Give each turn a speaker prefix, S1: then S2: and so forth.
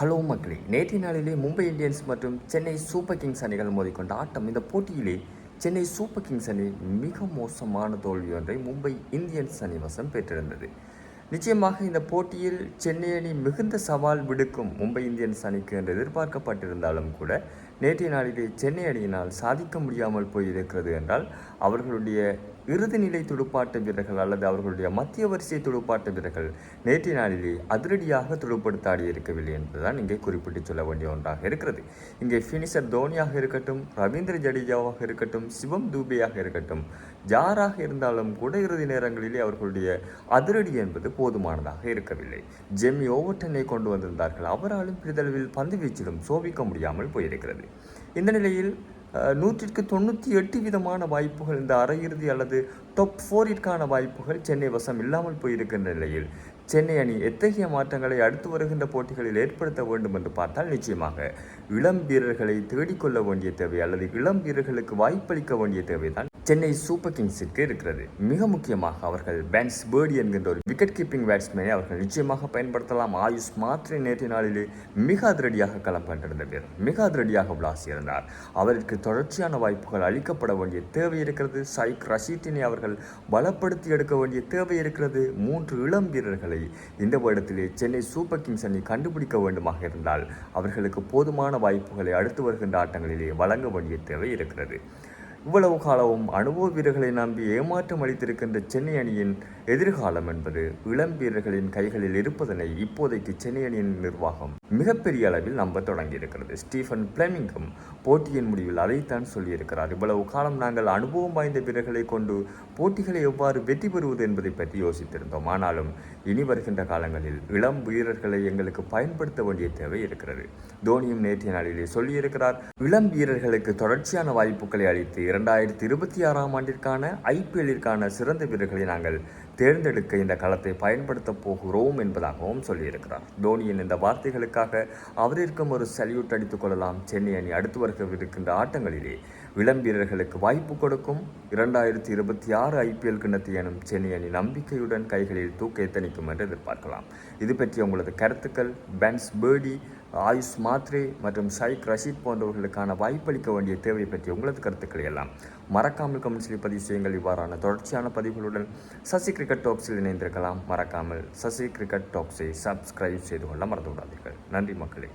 S1: Hello மக்களே. நேற்றைய நாளிலே மும்பை இந்தியன்ஸ் மற்றும் சென்னை சூப்பர் கிங்ஸ் அணிகள் மோதிக்கொண்ட ஆட்டம் இந்த போட்டியிலே சென்னை சூப்பர் கிங்ஸ் அணி மிக மோசமான தோல்வி ஒன்றை மும்பை இந்தியன்ஸ் அணி வசம் பெற்றிருந்தது. நிச்சயமாக இந்த போட்டியில் சென்னை அணி மிகுந்த சவால் விடுக்கும் மும்பை இந்தியன்ஸ் அணிக்கு என்று எதிர்பார்க்கப்பட்டிருந்தாலும் கூட நேற்றைய நாளிலே சென்னை அணியினால் சாதிக்க முடியாமல் போயிருக்கிறது என்றால் அவர்களுடைய இறுதிநிலை துடுப்பாட்ட வீரர்கள் அல்லது அவர்களுடைய மத்திய வரிசை துடுப்பாட்ட வீரர்கள் நேற்றைய நாளிலே அதிரடியாக துடுப்படுத்த ஆடியிருக்கவில்லை என்பதுதான் இங்கே குறிப்பிட்டு சொல்ல வேண்டிய ஒன்றாக இருக்கிறது. இங்கே ஃபினிஷர் தோனியாக இருக்கட்டும் ரவீந்திர ஜடேஜாவாக இருக்கட்டும் சிவம் தூபேயாக இருக்கட்டும் ஜாராக இருந்தாலும் கூட இறுதி நேரங்களிலே அவர்களுடைய அதிரடி என்பது போதுமானதாக இருக்கவில்லை. ஜெமி ஓவர்டனை கொண்டு வந்திருந்தார்கள். அவராலும் பிரிதளவில் பந்து வீச்சிலும் சோபிக்க முடியாமல் போயிருக்கிறது. இந்த நிலையில் நூற்றிற்கு தொண்ணூற்றி எட்டு விதமான வாய்ப்புகள் இந்த அரையிறுதி அல்லது டாப் ஃபோரிற்கான வாய்ப்புகள் சென்னை வசம் இல்லாமல் போயிருக்கின்ற நிலையில். சென்னை அணி எத்தகைய மாற்றங்களை அடுத்து வருகின்ற போட்டிகளில் ஏற்படுத்த வேண்டும் என்று பார்த்தால் நிச்சயமாக இளம் வீரர்களை தேடிக்கொள்ள வேண்டிய தேவை அல்லது இளம் வீரர்களுக்கு வாய்ப்பளிக்க வேண்டிய தேவைதான் சென்னை சூப்பர் கிங்ஸுக்கு இருக்கிறது. மிக முக்கியமாக அவர்கள் பென்ஸ் பேர்டி என்கின்ற ஒரு விக்கெட் கீப்பிங் பேட்ஸ்மேனை அவர்கள் நிச்சயமாக பயன்படுத்தலாம். ஆயுஷ் மாத்திரை நேற்றைய நாளிலே மிக அதிரடியாக களம் கண்டிருந்த வீரர். மிக அதிரடியாக விளாசியிருந்தார் அவருக்கு தொடர்ச்சியான வாய்ப்புகள் அளிக்கப்பட வேண்டிய தேவை இருக்கிறது. சைக் ரஷீத்தினை அவர்கள் பலப்படுத்தி எடுக்க வேண்டிய தேவை இருக்கிறது. மூன்று இளம் வீரர்களை இந்த வருடத்திலே சென்னை சூப்பர் கிங்ஸ் அணி கண்டுபிடிக்க வேண்டுமாக இருந்தால் அவர்களுக்கு போதுமான வாய்ப்புகளை அடுத்து வருகின்ற ஆட்டங்களிலே வழங்க வேண்டிய தேவை இருக்கிறது. இவ்வளவு காலமும் அனுபவ வீரர்களை நம்பி ஏமாற்றம் அளித்திருக்கின்ற சென்னை அணியின் எதிர்காலம் என்பது இளம் வீரர்களின் கைகளில் இருப்பதனை இப்போதைக்கு சென்னை அணியின் நிர்வாகம் மிகப்பெரிய அளவில் நம்ப தொடங்கியிருக்கிறது. ஸ்டீஃபன் பிளமிங்கும் போட்டியின் முடிவில் அதைத்தான் சொல்லியிருக்கிறார். இவ்வளவு காலம் நாங்கள் அனுபவம் வாய்ந்த வீரர்களை கொண்டு போட்டிகளை எவ்வாறு வெற்றி பெறுவது என்பதை பற்றி யோசித்திருந்தோம். ஆனாலும் இனி வருகின்ற காலங்களில் இளம் வீரர்களை எங்களுக்கு பயன்படுத்த வேண்டிய தேவை இருக்கிறது. தோனியும் நேற்றைய நாளிலே சொல்லியிருக்கிறார் இளம் வீரர்களுக்கு தொடர்ச்சியான வாய்ப்புகளை அளித்து இரண்டாயிரத்தி இருபத்தி ஆறாம் ஆண்டிற்கான ஐபிஎல்லிற்கான சிறந்த வீரர்களை நாங்கள் தேர்ந்தெடுக்க இந்த களத்தை பயன்படுத்தப் போகிறோம் என்பதாகவும் சொல்லியிருக்கிறார். தோனியின் இந்த வார்த்தைகளுக்காக அவரிற்கும் ஒரு சல்யூட் அடித்துக் கொள்ளலாம். சென்னை அணி அடுத்து வருகின்ற ஆட்டங்களிலே இளம் வீரர்களுக்கு வாய்ப்பு கொடுக்கும். இரண்டாயிரத்தி இருபத்தி ஆறு ஐபிஎல் கிண்ணத்தை எனும் சென்னை அணி நம்பிக்கையுடன் கைகளில் தூக்க எத்தனிக்கும் என்று எதிர்பார்க்கலாம். இது பற்றி உங்களது கருத்துக்கள் பென்ஸ் பேர்டி ஆயுஷ் மாத்ரே மற்றும் ஷைக் ரஷீத் போன்றவர்களுக்கான வாய்ப்பளிக்க வேண்டிய தேவை பற்றி உங்களது கருத்துக்களை எல்லாம் மறக்காமல் கமெண்ட்ஸில் பதிவு செய்யுங்கள். இவ்வாறான தொடர்ச்சியான பதிவுகளுடன் சசி கிரிக்கெட் டாக்ஸில் இணைந்திருக்கலாம். மறக்காமல் சசி கிரிக்கெட் டாக்ஸை சப்ஸ்கிரைப் செய்து கொள்ள மறந்துவிடாதீர்கள். நன்றி மக்களே.